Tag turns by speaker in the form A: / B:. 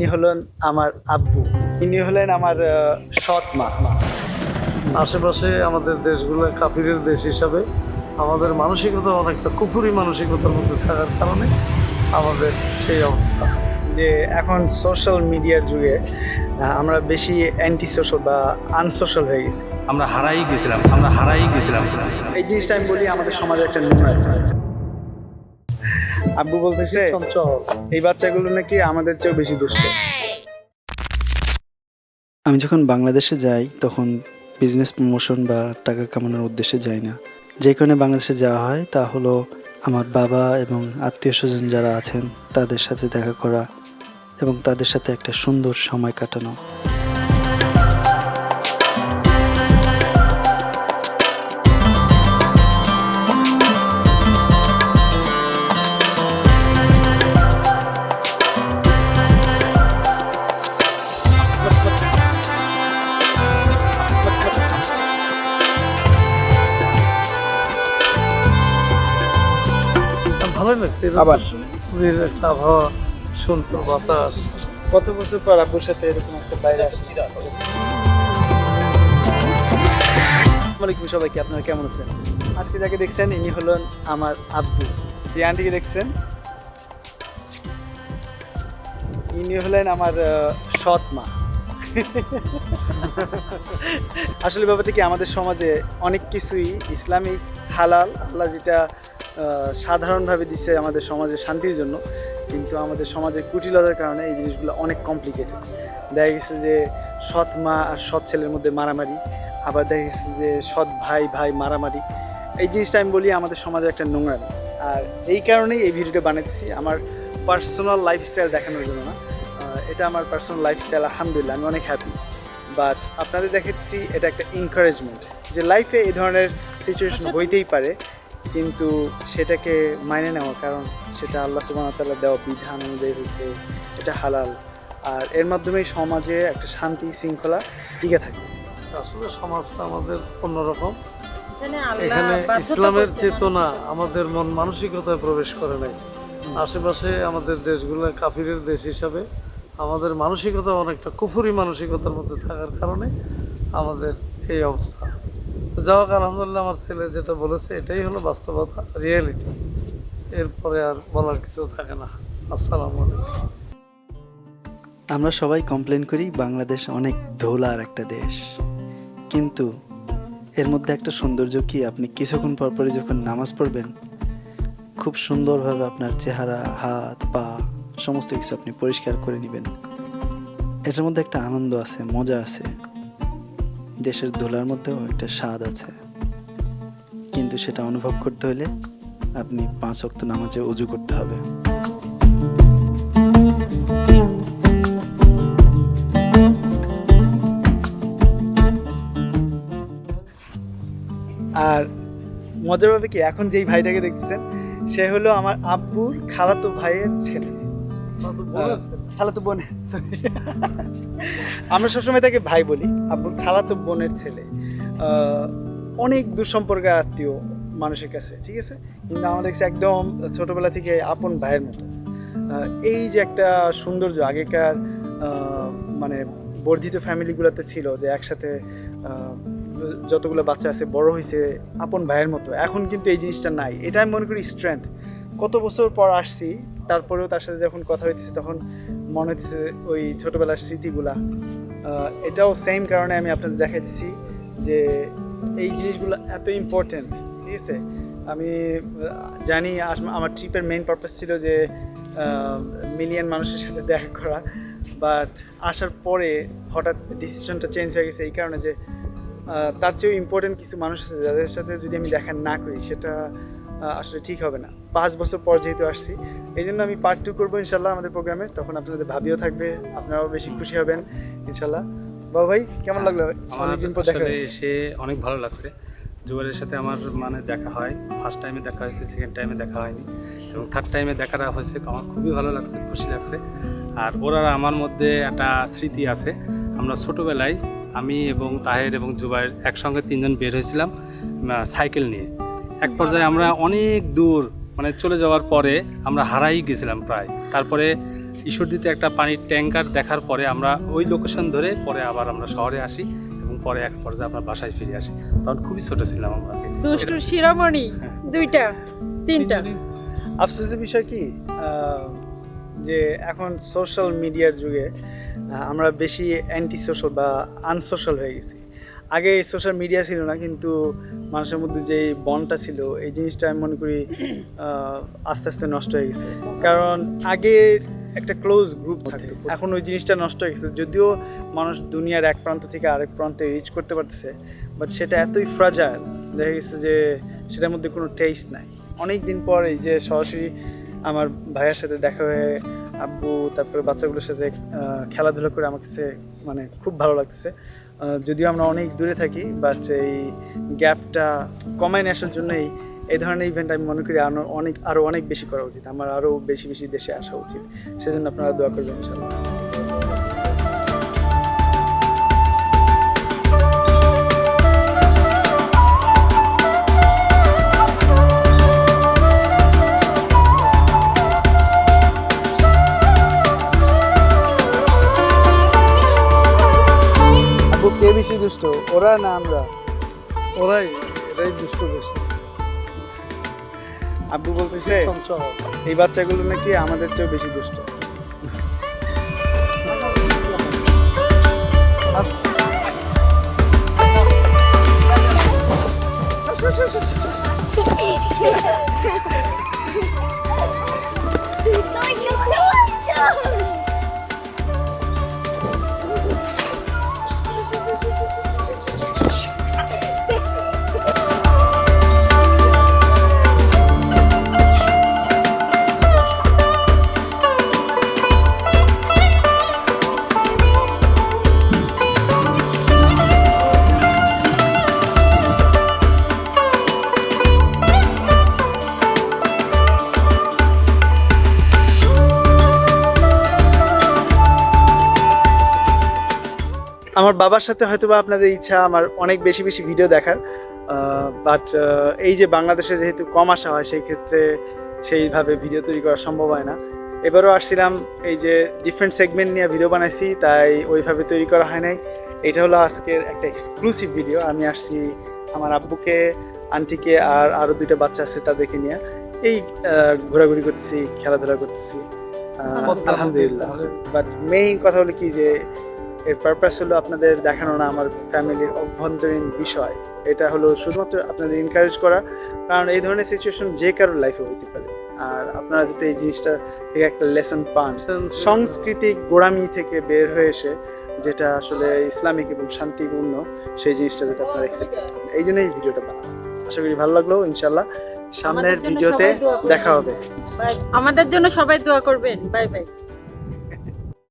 A: ইনি হলেন আমার আব্বু। ইনি হলেন আমার সৎ মা।
B: আশেপাশে আমাদের দেশগুলো কাফিরের দেশ হিসাবে আমাদের মানসিকতা অনেকটা কুফুরি মানসিকতার মধ্যে থাকার কারণে আমাদের সেই অবস্থা।
A: যে এখন সোশ্যাল মিডিয়ার যুগে আমরা বেশি অ্যান্টি সোশ্যাল বা আনসোশ্যাল হয়ে গেছি।
C: আমরা হারাই গেছিলাম আমরা হারাই গেছিলাম।
A: এই জিনিসটা আমি বলি আমাদের সমাজে একটা নোংরা আব্বু বলতেছে এই বাচ্চাগুলো নাকি আমাদের চেয়েও বেশি দুষ্ট।
D: আমি যখন বাংলাদেশে যাই তখন বিজনেস প্রমোশন বা টাকা কামানোর উদ্দেশ্যে যাই না। যে কারণে বাংলাদেশে যাওয়া হয় তা হলো আমার বাবা এবং আত্মীয় স্বজন যারা আছেন তাদের সাথে দেখা করা এবং তাদের সাথে একটা সুন্দর সময় কাটানো।
B: ভালোই লাগছে
A: আবার?
B: একটা আবহাওয়া শুনতো বাতাস।
A: কত বছর পর আব্বুর সাথে এরকম একটা বাইরে আসসালামাইকুম সবাইকে আপনারা কেমন আছেন? আজকে যাকে দেখছেন ইনি হলেন আমার আব্বু। এই আন্টিকে দেখছেন? ইনি হলেন আমার সৎ মা। আসলে ব্যাপারটা কি আমাদের সমাজে অনেক কিছুই ইসলামিক হালাল আল্লাহ যেটা সাধারণভাবে দিচ্ছে আমাদের সমাজের শান্তির জন্য কিন্তু আমাদের সমাজের কুটিলতার কারণে এই জিনিসগুলো অনেক কমপ্লিকেটেড দেখা গেছে যে সৎ মা আর সৎ ছেলের মধ্যে মারামারি আবার দেখা গেছে যে সৎ ভাই ভাই মারামারি। এই জিনিসটা আমি বলি আমাদের সমাজে একটা নোংরামি। আর এই কারণেই এই ভিডিওটা বানাচ্ছি আমার পার্সোনাল লাইফস্টাইল দেখানোর জন্য না। এটা আমার পার্সোনাল লাইফস্টাইল আলহামদুলিল্লাহ আমি অনেক হ্যাপি বাট আপনাদের দেখাচ্ছি এটা একটা এনকারেজমেন্ট যে লাইফে এই ধরনের সিচুয়েশন হইতেই পারে। কিন্তু সেটাকে মাইনে নেওয়া কারণ সেটা আল্লাহ সুবাহতাল্লাহ দেওয়া বিধান অনুযায়ী হয়েছে এটা হালাল। আর এর মাধ্যমেই সমাজে একটা শান্তি শৃঙ্খলা টিকে থাকে।
B: আসলে সমাজটা আমাদের অন্যরকম।
E: এখানে
B: এখানে ইসলামের চেতনা আমাদের মন মানসিকতায় প্রবেশ করে নাই। আশেপাশে আমাদের দেশগুলো কাফিরের দেশ হিসাবে আমাদের মানসিকতা অনেকটা কুফুরি মানসিকতার মধ্যে থাকার কারণে আমাদের এই অবস্থা। যাই হোক আলহামদুলিল্লাহ, আমার ছেলে যেটা বলেছে, এটাই হলো বাস্তবতা রিয়েলিটি এরপরে আর বলার কিছু থাকে না। আসসালামু
D: আমরা সবাই কমপ্লেন করি, বাংলাদেশ অনেক ধোলার একটা দেশ। কিন্তু এর মধ্যে একটা সৌন্দর্য কি? আপনি কিছুক্ষণ পর পরই যখন নামাজ পড়বেন, খুব সুন্দরভাবে আপনার চেহারা, হাত, পা, সমস্ত কিছু আপনি পরিষ্কার করে নেবেন। এটার মধ্যে একটা আনন্দ আছে, মজা আছে। দেশের ধুলার মধ্যেও একটা স্বাদ আছে। কিন্তু সেটা অনুভব করতে হলে আপনি পাঁচ অক্ত নামাজে অজু করতে হবে।
A: আর মজার ব্যাপার কি, এখন যেই ভাইটাকে দেখতেছেন, সে হলো আমার আব্বুর খালাতো ভাইয়ের ছেলে। খালাতো বোন আমরা সবসময় তাকে ভাই বলি, আব্বুর খালাতো বোনের ছেলে। অনেক দূরসম্পর্কের আত্মীয় মানুষের কাছে, ঠিক আছে? কিন্তু আমাদের কাছে একদম ছোটবেলা থেকে আপন ভাইয়ের মতো। এই যে একটা সৌন্দর্য আগেকার মানে বর্ধিত ফ্যামিলিগুলোতে ছিল যে একসাথে যতগুলো বাচ্চা আছে, বড় হয়েছে আপন ভাইয়ের মতো। এখন কিন্তু এই জিনিসটা নাই। এটা আমি মনে করি স্ট্রেংথ কত বছর পর আসছি তারপরেও তার সাথে যখন কথা হইতেছে, তখন মনে হচ্ছে ওই ছোটবেলার স্মৃতিগুলা। এটাও সেম কারণে আমি আপনাদের দেখাইতেছি যে এই জিনিসগুলো এত ইম্পর্টেন্ট ঠিক আছে? আমি জানি আমার ট্রিপের মেইন পারপাস ছিল যে মিলিয়ন মানুষের সাথে দেখা করা বাট আসার পরে হঠাৎ ডিসিশনটা চেঞ্জ হয়ে গেছে এই কারণে যে তার চেয়েও ইম্পর্টেন্ট কিছু মানুষ আছে যাদের সাথে যদি আমি দেখা না করি, সেটা আসলে ঠিক হবে না। পাঁচ বছর পর যেহেতু আসছি এই জন্য আমি পার্ট টু করব ইনশাল্লাহ আমাদের প্রোগ্রামে তখন আপনাদের ভাবিও থাকবে আপনারাও বেশি খুশি হবেন ইনশাল্লাহ। বাবা ভাই কেমন লাগল?
C: আমার
A: অনেকদিন পর দেখা
C: এসে অনেক ভালো লাগছে। জুবাইরের সাথে আমার মানে দেখা হয়। ফার্স্ট টাইমে দেখা হয়েছে সেকেন্ড টাইমে দেখা হয়নি। এবং থার্ড টাইমে দেখাটা হয়েছে আমার খুবই ভালো লাগছে খুশি লাগছে। আর ওরা আমার মধ্যে একটা স্মৃতি আছে। আমরা ছোটোবেলায় আমি এবং তাহের এবং জুবাইর একসঙ্গে তিনজন বের হয়েছিলাম সাইকেল নিয়ে। এক পর্যায়ে আমরা অনেক দূর মানে চলে যাওয়ার পরে আমরা হারাই গেছিলাম প্রায়। তারপরে ঈশ্বরদীতে একটা পানির ট্যাঙ্কার দেখার পরে আমরা ওই লোকেশন ধরে পরে আবার আমরা শহরে আসি এবং পরে এক পর্যায়ে আমরা বাসায় ফিরে আসি। তখন খুবই ছোট ছিলাম আমরা।
E: দুষ্টু শিরোমণি দুইটা তিনটা।
A: আফসোসের বিষয় কি? যে এখন সোশ্যাল মিডিয়ার যুগে আমরা বেশি অ্যান্টি সোশ্যাল বা আনসোশ্যাল হয়ে গেছি। আগে সোশ্যাল মিডিয়া ছিল না কিন্তু মানুষের মধ্যে যে বনটা ছিল এই জিনিসটা আমি মনে করি আস্তে আস্তে নষ্ট হয়ে গেছে। কারণ আগে একটা ক্লোজ গ্রুপ থাকতো। এখন ওই জিনিসটা নষ্ট হয়ে গেছে। যদিও মানুষ দুনিয়ার এক প্রান্ত থেকে আরেক প্রান্তে রিচ করতে পারতেছে বাট সেটা এতই ফ্রাজাইল দেখা গেছে যে সেটার মধ্যে কোনো টেস্ট নাই। অনেক দিন পর এই যে সরাসরি আমার ভাইয়ের সাথে দেখা হয়ে আব্বু তারপরে বাচ্চাগুলোর সাথে খেলাধুলা করে আমার কাছে মানে খুব ভালো লাগতেছে। যদিও আমরা অনেক দূরে থাকি বাট এই গ্যাপটা কমায় নিয়ে আসার জন্যই এই ধরনের ইভেন্ট আমি মনে করি আরও অনেক আরও অনেক বেশি করা উচিত। আমার আরও বেশি বেশি দেশে আসা উচিত। সেজন্য আপনারা দোয়া করবেন ইনশাল্লাহ দুষ্ট ওরা না আমরা।
B: ওরাই এটাই দুষ্ট বেশি।
A: আব্বু বলতেছে এই বাচ্চাগুলো নাকি আমাদের চেয়েও বেশি দুষ্ট। আমার বাবার সাথে হয়তো বা আপনাদের ইচ্ছা আমার অনেক বেশি বেশি ভিডিও দেখার বাট এই যে বাংলাদেশে যেহেতু কম আসা হয় সেই ক্ষেত্রে সেইভাবে ভিডিও তৈরি করা সম্ভব হয় না। এবারও আসছিলাম এই যে ডিফারেন্ট সেগমেন্ট নিয়ে ভিডিও বানাইছি তাই ওইভাবে তৈরি করা হয় নাই। এটা হলো আজকের একটা এক্সক্লুসিভ ভিডিও আমি আসছি আমার আব্বুকে আন্টিকে আর আরও দুইটা বাচ্চা আছে তাদেরকে নিয়ে। এই ঘোরাঘুরি করতেছি খেলাধুলা করতেছি। আহ, আলহামদুলিল্লাহ। বাট মেইন কথা হলো কি যে এর পারপাস হলো আপনাদের দেখানো না আমার ফ্যামিলির অভ্যন্তরীণ বিষয়। এটা হলো শুধুমাত্র আপনাদের এনকারেজ করা কারণ এই ধরনের সিচুয়েশন যে কারোর লাইফে হতে পারে। আর আপনারা যাতে এই জিনিসটা থেকে একটা লেসন পান। সাংস্কৃতিক গোড়ামি থেকে বের হয়ে এসে যেটা আসলে ইসলামিক এবং শান্তিপূর্ণ সেই জিনিসটা যাতে আপনারা অ্যাকসেপ্ট করতে পারেন। এই জন্যই এই ভিডিওটা বানানো আশা করি ভালো লাগল ইনশাল্লাহ সামনের ভিডিওতে। দেখা হবে।
E: আমাদের জন্য সবাই দোয়া করবেন। Bye bye.